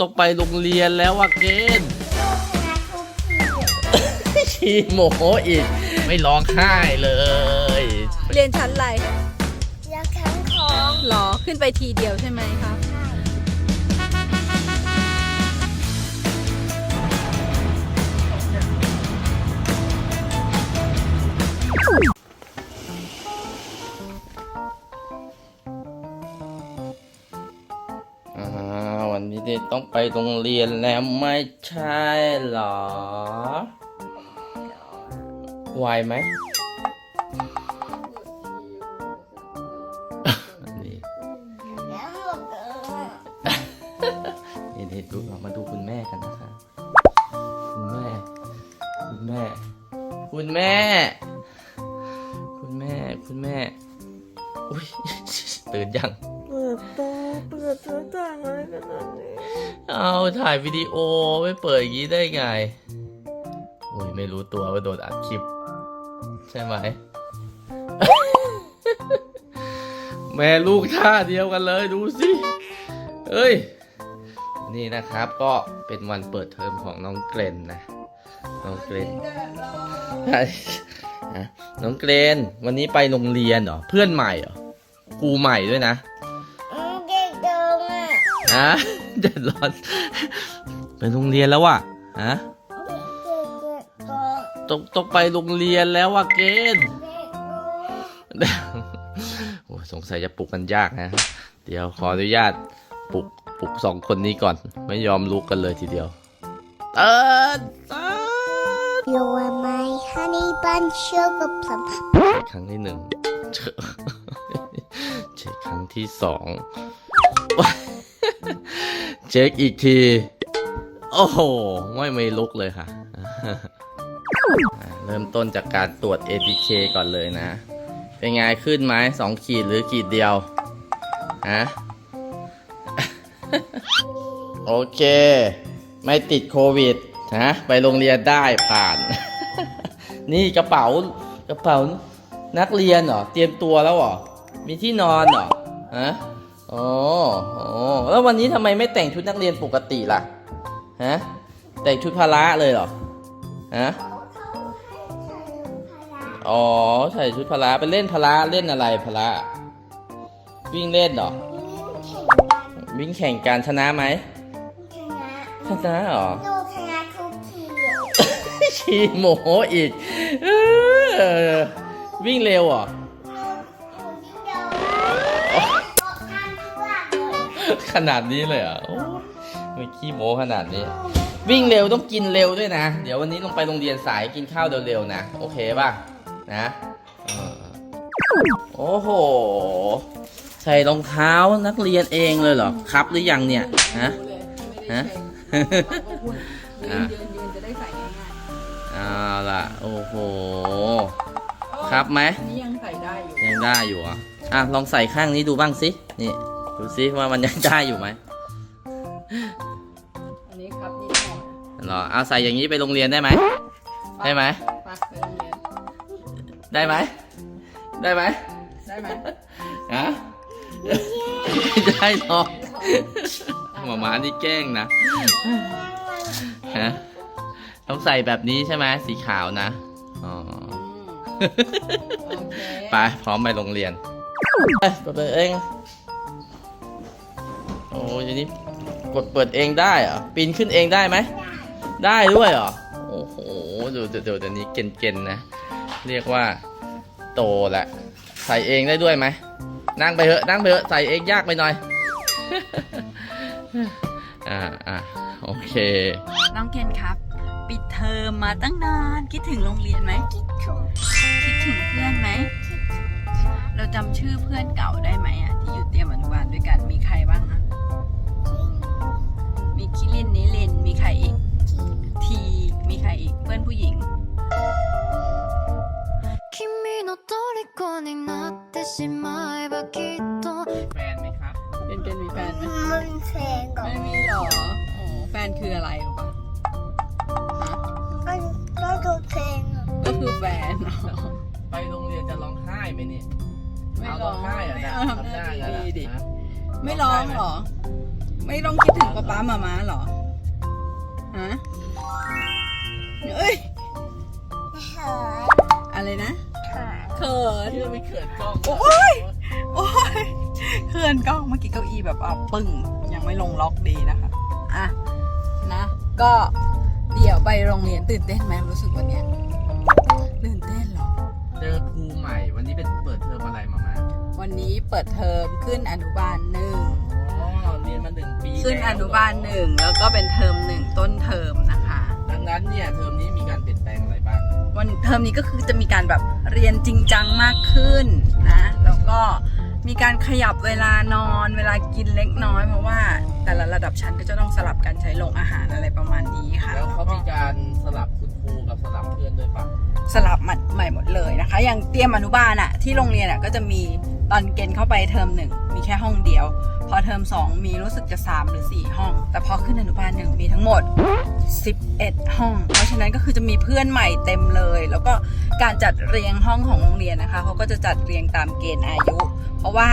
ต้องไปโรงเรียนแล้วว่ะเกณฑ์ขี้โมโหอีก ไม่ร้องไห้เลย เรียนชั้นอะไรอยากแข็งของ หรอ ขึ้นไปทีเดียวใช่ไหมคะอ่ ด็กต้องไปโรงเรียนแล้วไม่ใช่เหรอไหวไหมนี่แล้วหมดเลยนี่เด็กดูเรามาดูคุณแม่กันนะคะ คุณแม่ คุณแม่ คุณแม่าถ่ายวิดีโอไม่เปิดอย่างนี้ได้ไง อุ้ยไม่รู้ตัวว่าโดนอัดคลิป ใช่ไหม แม่ลูกท่าเดียวกันเลยดูสิ เอ้ย นี่นะครับก็เป็นวันเปิดเทอมของน้องเกรนนะ น้องเกรนใช่ฮะน้องเกรน วันนี้ไปโรงเรียนเหรอ เพื่อนใหม่เหรอครูใหม่ด้วยนะอืมเด็กเดิมอะฮะเดือดร้อน ไปโรงเรียนแล้วว่ะฮะเด็กเด็กเด็กเดิมต้องต้องไปโรงเรียนแล้วว่ะเกณฑ์เด็กเดิมโอ้สงสัยจะปลุกกันยากนะ เดี๋ยวขออนุญาตปลุกปลุกสองคนนี้ก่อน ไม่ยอมลุกกันเลยทีเดียวเตือนเตือน You are my honey bun sugar plum ครั้งที่หนึ่งเช็คเช็คครั้งที่สองเช็คอีกที โอ้โห ไม่ไม่ลุกเลยค่ะ เริ่มต้นจากการตรวจ ATK ก่อนเลยนะ เป็นไงขึ้นไหมสองขีดหรือขีดเดียวฮะโอเค ไม่ติดโควิดนะไปโรงเรียนได้ผ่าน นี่กระเป๋ากระเป๋านักเรียนเหรอ เตรียมตัวแล้วเหรอ มีที่นอนเหรอฮะโอ๋ออ๋อแล้ววันนี้ทำไมไม่แต่งชุดนักเรียนปกติล่ะ ฮะแต่งชุดพละเลยเหรอฮะอ๋อใส่ชุดพละไปเล่นพละเล่นอะไรพละวิ่งเล่นเหรอวิ่งแข่งการชนะไหมชนะเหรอดูชนะทุกทีเลยขี้โมโหอีกเออวิ่งเร็วเหรอขนาดนี้เลยเหรอะไม่ขี้โม้ขนาดนี้ วิ่งเร็วต้องกินเร็วด้วยนะ เดี๋ยววันนี้ลงไปโรงเรียนสายกินข้าวเร็วๆนะ โอเคป่ะ นะเออโอ้โห ใส่รองเท้านักเรียนเองเลยเหรอ ครับหรือยังเนี่ย ฮะ ฮะยืนยืนยืนจะได้ใส่ง่ายเอาล่ะ โอ้โห ครับไหมๆอันนี้ยังใส่ได้อยู่ ยังได้อยู่เหรอะอะ ลองใส่ข้างนี้ดูบ้างสิ นี่ ดูสิว่ามันยังได้อยู่ไหม เหรอเอาใส่อย่างนี้ไปโรงเรียนได้ไหมได้ไหมไปไปโรงเรียนได้ไหมได้ไหมได้ไหมฮะไม่ได้หรอกหมามานี่แกล้งนะฮะต้องใส่แบบนี้ใช่ไหมสีขาวนะอ๋ออืมโอเคไปพร้อมไปโรงเรียนไปกดเปิดเองโอ้ยนี้กดเปิดเองได้เหรอปีนขึ้นเองได้ไหม ได้ด้วยเหรอ โอ้โหดูเดี๋ยวเดี๋ยวนี้เก่นๆนะ เรียกว่า โตแหละใส่เองได้ด้วยไหมนั่งไปเถอะนั่งไปเถอะใส่เองยากไปหน่อย อ่าอ่าโอเค น้องเคนครับ ปิดเทอมมาตั้งนาน คิดถึงโรงเรียนไหมคิดถูกคิดถึงเพื่อนไหม เราจำชื่อเพื่อนเก่าได้ไหมอะที่อยู่เตรียมอนุบาลด้วยกันมี คือแฟนเหรอไปโรงเรียนจะร้องไห้ไหมเนี่ยไม่เอาร้ร้อองงไห้เหรอไม่เนี่ยเอาทำหน้าทำหน้าดีๆดิฮะไม่ร้องเหรอทำไม่ต้องคิดถึงป๊าป๊ามาม้าเหรอฮะเอ้ยอะไรนะเขินเชื่อไม่เขินกล้องโอ้ยโอ้ยเขื่อนกล้องเมื่อกี้เก้าอี้แบบอะปึ้งยังไม่ลงล็อกดีนะคะอะนะ ก็เดี๋ยวไปโรงเรียนตื่นเต้นไหมรู้สึกวันเนี้ย ตื่นเต้นเหรอ เจอครูใหม่วันนี้เป็นเปิดเทอมอะไรมามาวันนี้เปิดเทอมขึ้นอนุบาลหนึ่งอ๋อเรียนมาหนึ่งปีขึ้นอนุบาลหนึ่งแล้วก็เป็นเทอมหนึ่งต้นเทอมนะคะ ดังนั้นเนี่ยเทอมนี้มีการเปลี่ยนแปลงอะไรบ้าง วันเทอมนี้ก็คือจะมีการแบบเรียนจริงจังมากขึ้นนะ แล้วก็มีการขยับเวลานอนเวลากินเล็กน้อยเพราะว่า แต่ละระดับชั้นก็จะต้องสลับกันใช้โรงอาหารอะไรประมาณนี้ค่ะ แล้วเขามีการสลับคุณครูกับ สลับใหม่หมดเลยนะคะ อย่างเตรียมอนุบาลอะที่โรงเรียนอะก็จะมีตอนเกณฑ์เข้าไปเทอมหนึ่งมีแค่ห้องเดียว พอเทอมสองมีรู้สึกจะสามหรือสี่ห้อง แต่พอขึ้นอนุบาลหนึ่งมีทั้งหมด 11 ห้อง เพราะฉะนั้นก็คือจะมีเพื่อนใหม่เต็มเลย แล้วก็การจัดเรียงห้องของโรงเรียนนะคะเขาก็จะจัดเรียงตามเกณฑ์อายุ เพราะว่า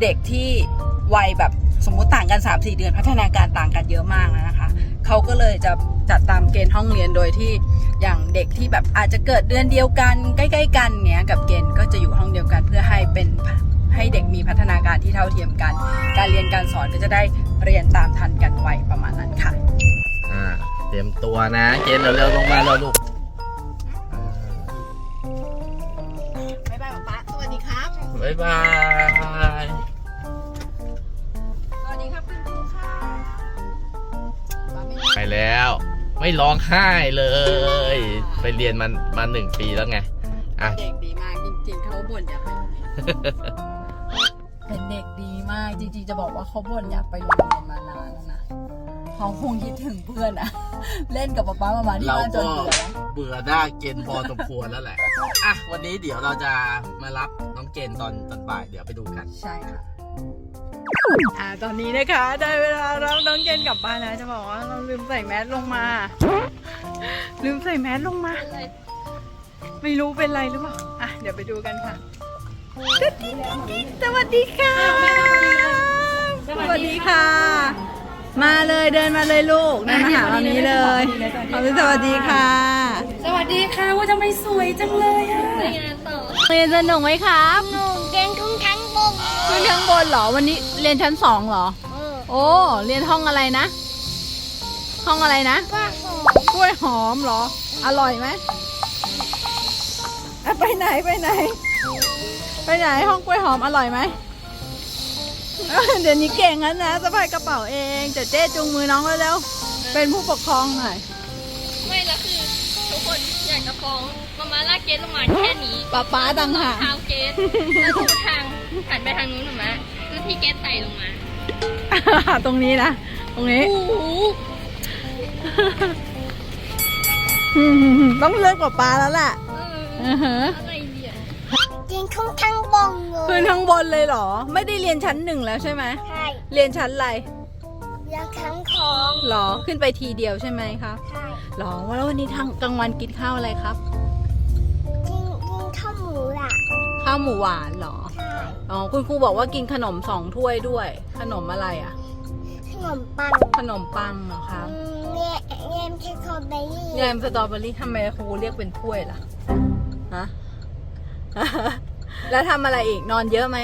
เด็กที่วัยแบบสมมุติต่างกัน 3-4 เดือนพัฒนาการต่างกันเยอะมากนะคะเขาก็เลยจะจัดตามเกณฑ์ห้องเรียนโดยที่ อย่างเด็กที่แบบอาจจะเกิดเดือนเดียวกัน ใกล้ ๆ กันเนี้ยกับเกณฑ์ก็จะอยู่ห้องเดียวกันเพื่อให้เป็นให้เด็กมีพัฒนาการที่เท่าเทียมกัน การเรียนการสอนก็จะได้เรียนตามทันกันไวประมาณนั้นค่ะอ่าเตรียมตัวนะเกณฑ์เร็วๆลงมาแล้วลูกบ๊ายบายป๊าสวัสดีครับบ๊ายบาย ไม่ร้องไห้เลย ไปเรียนมันมาหนึ่งปีแล้วไงอะเด็กดีมากจริงๆเขาบ่นอยากไปโรงเรียนเป็นเด็กดีมากจริงๆจะบอกว่าเขาบ่นอยากไปโรงเรียนมานานแล้วนะเขาคงคิดถึงเพื่อนอะเล่นกับป๊าป๊ามามาที่เราบ้านจก็นเบื่อแล้วเบื่อหน้าเกณฑ์พอสมควรแล้วแหละอะวันนี้เดี๋ยวเราจะมารับน้องเกณฑ์ตอนตอนบ่ายเดี๋ยวไปดูกัน ใช่ค่ะ อ่าตอนนี้นะคะ ได้เวลารับน้องเกณฑ์กลับบ้านแล้วจะบอกว่าเราลืมใส่แมสลงมา ลืมใส่แมสลงมา ไม่รู้เป็นไรหรือเปล่าอะเดี๋ยวไปดูกันค่ะสวัสดีค่ะ สวัสดีค่ะ มาเลยเดินมาเลยลูกเดินมาหาเรานี้เลยขอบคุณสวัสดีค่ะ สวัสดีค่ะว่าทำไมสวยจังเลยอะเรียนสนุกไหมครับ หนูเก่งทุ่งทั้งบง ขึ้นข้างบนเหรอวันนี้เรียนชั้นสองเหรอโอ้เรียนห้องอะไรนะ ห้องอะไรนะว่าหอกล้วยหอมเหรอ อร่อยไหมอะไปไหนไปไหน ไปไหนห้องกล้วยหอมอร่อยไหมเอ้ยเดี๋ยวนี้เก่งแล้วนะสะพายกระเป๋าเองเจะเจ๊จูงมือน้องเร็วๆเป็นผู้ปกครองหน่อยไม่แล้วคือทุกคนอยากจะฟ้องมามาลากเกตลงมาแค่นี้ป๊าป๊าต่างหากเท้าเกตแล้วดูทาง หันไปทางนู้นหนูมะคือที่เกตใส่ลงมาตรงนี้นะ ตรงนี้ โอ้โหต้องเลือกป๊าป๊าแล้วล่ะเออือฮะออะไรเนี่ยเก่งทุ่งทั้งบงเลขึ้ยนข้างบนเลยเหรอ ไม่ได้เรียนชั้นหนึ่งแล้วใช่ไหมใช่เรียนชั้นอะไรยังทั้งของหรอ ขึ้นไปทีเดียวใช่ไหมครับ ใช่หรอแล้ววันนี้ทางกลางวันกินข้าวอะไรครับ กินกินข้าวหมูล่ะข้าวหมูหวานเหรอ ใช่ อ๋อคุณครูบอกว่ากินขนมสองถ้วยด้วย ขนมอะไรอะขนมปังขนมปังเหรอครับอืมเยเยมเทคโคเบอรี่แยมสตรอเบอรี่ทำไมครูเรียกเป็นถ้วยล่ะฮะ แล้วทำอะไรอีกนอนเยอะไหม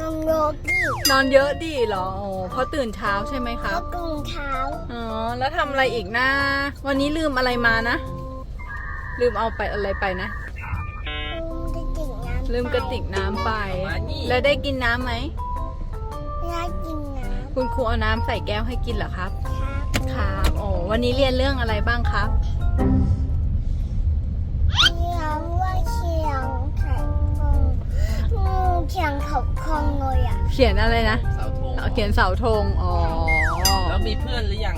นมโรกี้นอนเยอะดีเหรอโอ้เพราะตื่นเช้าใช่ไหมครัแล้บวกุ้งเท้าอ๋อแล้วทำอะไรอีกนะ วันนี้ลืมอะไรมานะ ลืมเอาไปอะไรไปนะ ลืมกระติกน้ำลืมกระติกน้ำไปมานี่แล้วได้กินน้ำไหมไม่ได้กินน้คุณครูเอาน้ำใส่แก้วให้กินเหรอครับำครับ ครับโอ้วันนี้เรียนเรื่องอะไรบ้างครับเขียงว่าเขียงไข่ฟงอืมเขียงเขาคองเลยอะ เขียนอะไรนะ เสาธงเอาเขียนเสาธง อ๋อ แล้วมีเพื่อนหรือยัง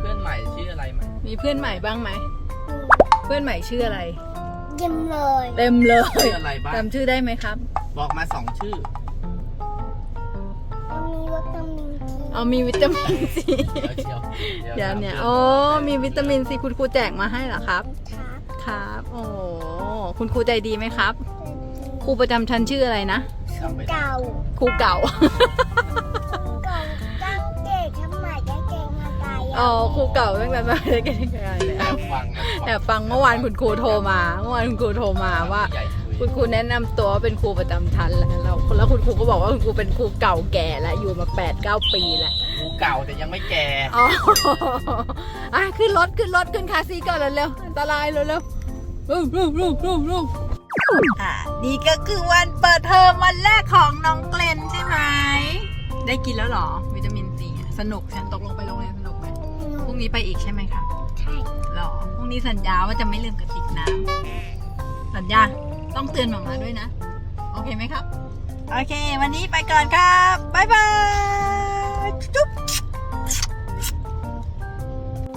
เพื่อนใหม่ชื่ออะไรไหม มีเพื่อนใหม่บ้างไหมอืมเพื่อนใหม่ชื่ออะไร ยิ้มเลยเต็มเลยชื่ออะไรบ้างจำชื่อได้ไหมครับ บอกมาสองชื่อ มันมีวิตามินซีเอามีวิตามินซีเดี๋ยวเชียวเดี๋ยวถามเนี่ยพื่โอ้มีวิตามินซีคุณครูแจกมาให้เหรอครับ ครับครับ โอ้คุณครูใจดีไหมครับ ครูประจำชั้นชื่ออะไรนะจำไม่ได้เก่า ครูเก่า อ๋อครูเก่าตั้งแต่มาเรียนกันยังไงเลยแอบฟังนะแต่ฟังเมื่อวานคุณครูโทรมาเมื่อวานคุณครูโทรมาว่าใหญ่คุยคุณครูแนะนำตัวว่าเป็นครูประจำชั้นแล้วแล้วแล้วคุณครูก็บอกว่าคุณครูเป็นครูเก่าแก่แล้วอยู่มา8ปดเปีแล้วกูเก่าแต่ยังไม่แก่อ๋ออะขึ้นรถขึ้นรถขึ้นคาร์ซีทก่อนเร็วๆอันตรายเร็วๆเร็วเร็วเร็วเร็วเร็วอะนี่ก็คือวันเปิดเทอมวันแรกของน้องเกลนใช่ไหม ได้กินแล้วเหรอ วิตามินซีอะสนุกฉันตกลงไปโรงเรียนสนุกไหมพรุ่ งนี้ไปอีกใช่ไหมคะใช่หรอพรุ่งนี้สัญญาว่าจะไม่ลืมกระติกน้ำสัญญาต้องเตือนหมามาด้วยนะ โอเคไหมครับ โอเค วันนี้ไปก่อนครับบ๊ายบายจุ๊บ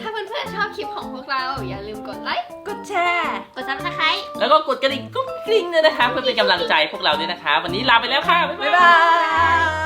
ถ้าเพื่อนๆชอบคลิปของพวกเรา อย่าลืมกดไลค์กดแชร์กดซับสไครต์แล้วก็กดกระดิ่งกุ้งกริ้งด้วยนะคะ เพื่อเป็นกำลังใจพวกเราด้วยนะคะ วันนี้ลาไปแล้วค่ะ บ๊ายบ๊ายบาบายย